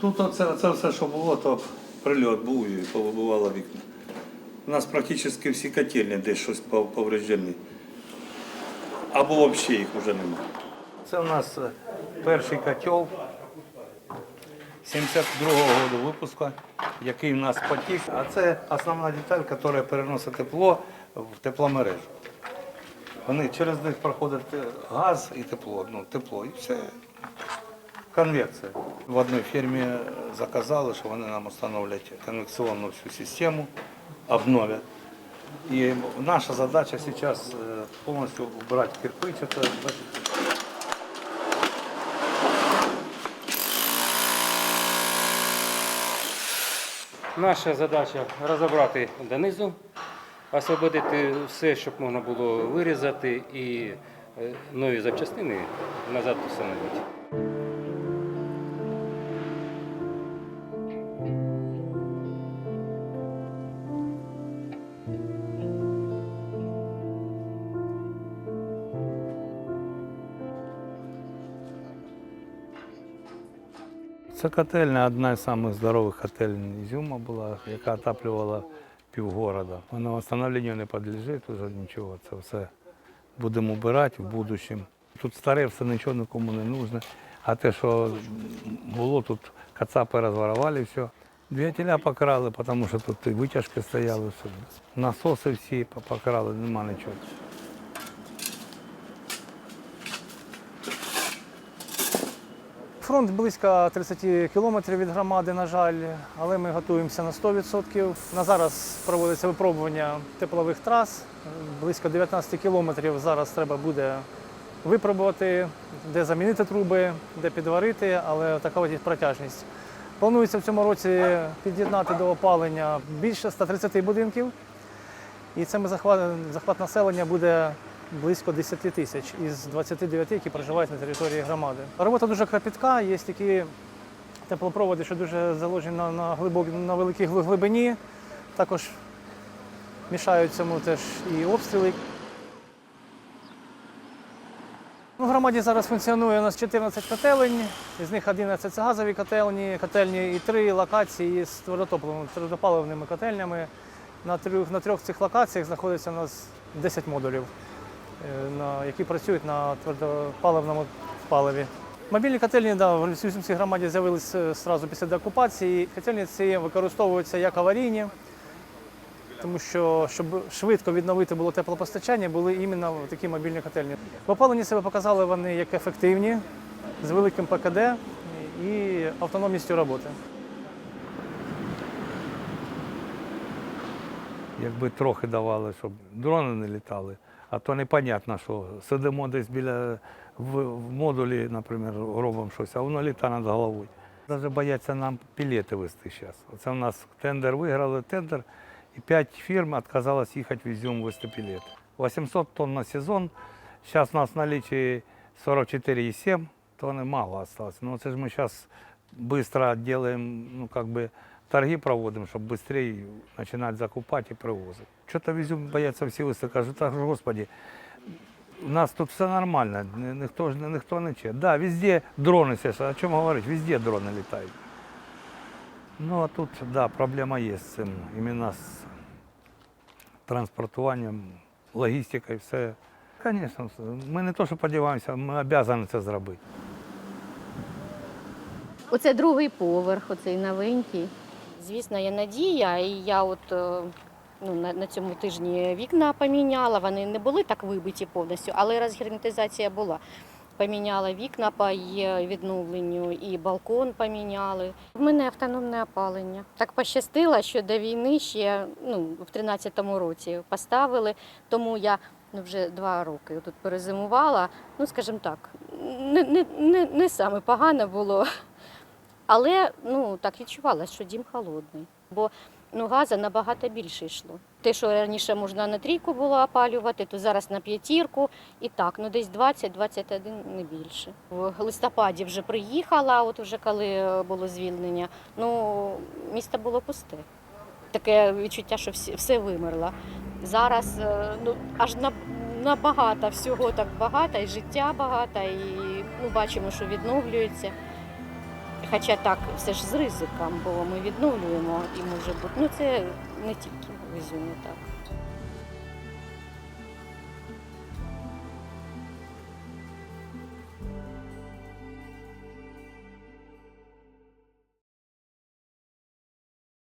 Тут оце, це все, що було, то прильот був і повибивало вікна. У нас практично всі котельні десь щось повреждені. Або взагалі їх вже немає. Це у нас е, перший котел 72-го року випуску, який в нас потік. А це основна деталь, яка переносить тепло в тепломережу. Вони через них проходить е, газ і тепло. Ну, тепло, і все. Конвекція. В одній фірмі заказали, що вони нам встановлять конвекційну всю систему, обновлять. І наша задача зараз е, повністю убрати кирпич. Это, Наша задача розібрати донизу, освободити все, щоб можна було вирізати і е, нові запчастини назад установити. Це котельня, одна з самих здорових котельень Ізюма була, яка отаплювала півгорода. Вона встановленню не підлежить, вже нічого. Це все будемо вбирати в будущем. Тут старе все нічого нікому не нужно. А те, що було, тут кацапи розворовали все. Двигателя покрали, тому що тут і витяжки стояли, все. насоси всі покрали, нема нічого. Фронт близько 30 кілометрів від громади, на жаль, але ми готуємося на 100%. На зараз проводиться випробування теплових трас. Близько 19 кілометрів зараз треба буде випробувати, де замінити труби, де підварити, але така є протяжність. Планується в цьому році під'єднати до опалення більше 130 будинків. І це захват населення буде близько 10 тисяч із 29, які проживають на території громади. Робота дуже кропітка, є такі теплопроводи, що дуже заложені на, на, глибок, на великій глибині. Також мішають цьому теж і обстріли. В громаді зараз функціонує у нас 14 котелень, із них 11 це газові котельні, котельні і три локації з твердопаливними котельнями. На трьох, на трьох цих локаціях знаходиться у нас 10 модулів, які працюють на твердопаливному паливі. Мобільні котельні да, в Лісюзівській громаді з'явилися одразу після деокупації. Котельні ці використовуються як аварійні, тому що щоб швидко відновити було теплопостачання, були іменно такі мобільні котельні. В опаленні себе показали вони як ефективні, з великим ПКД і автономністю роботи. Якби трохи давали, щоб дрони не літали, а то непонятно, що сидимо десь біля в, в модулі, наприклад, робимо щось, а воно літає над головою. Навіть бояться нам пілети вести зараз. Оце у нас тендер виграли тендер, і п'ять фірм відказалось їхати в Ізюм вести пілети. 800 тонн на сезон. Зараз у нас в наличии 44,7 тонны мало осталось. Но це ж ми зараз быстро делаем, ну как бы торги проводим, щоб быстрее починати закупати і привозити. Що-то везем, бояться всі виставки. Кажу, так, господи, у нас тут все нормально, ні- ніхто ж ніхто не че. Да, везде дрони, о чому говорити, везде дрони літають. Ну а тут, да, проблема є з цим. Іменно з транспортуванням, логістикою, все. Звісно, ми не то, що сподіваємося, ми обов'язані це зробити. Оце другий поверх, оцей новенький. Звісно, є надія, і я от е, ну, на, на цьому тижні вікна поміняла. Вони не були так вибиті повністю, але розгерметизація була. Поміняла вікна по її відновленню і балкон поміняли. В мене автономне опалення. Так пощастило, що до війни ще ну, в 13-му році поставили, тому я ну, вже два роки тут перезимувала. Ну, скажімо так, не, не, не, не саме погано було. Але ну так відчувала, що дім холодний, бо ну газа набагато більше йшло. Те, що раніше можна на трійку було опалювати, то зараз на п'ятірку і так, ну десь 20-21, не більше. В листопаді вже приїхала, от вже коли е, було звільнення. Ну місто було пусте. Таке відчуття, що всі, все вимерло. Зараз е, ну аж на набагато всього так багато, і життя багато, і ну бачимо, що відновлюється. Хоча так, все ж з ризиком, бо ми відновлюємо і може бути. Ну це не тільки в Ізюмі так.